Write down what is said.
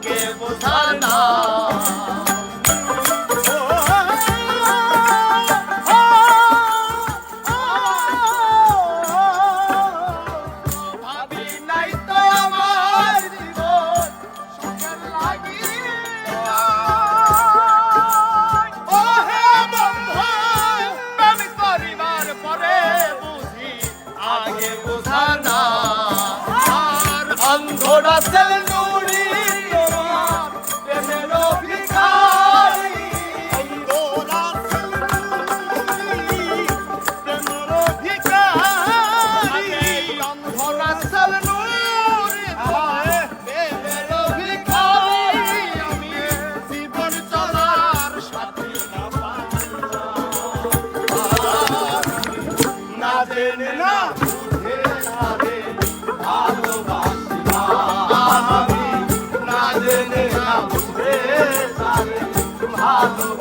가게 못하나 cavalo.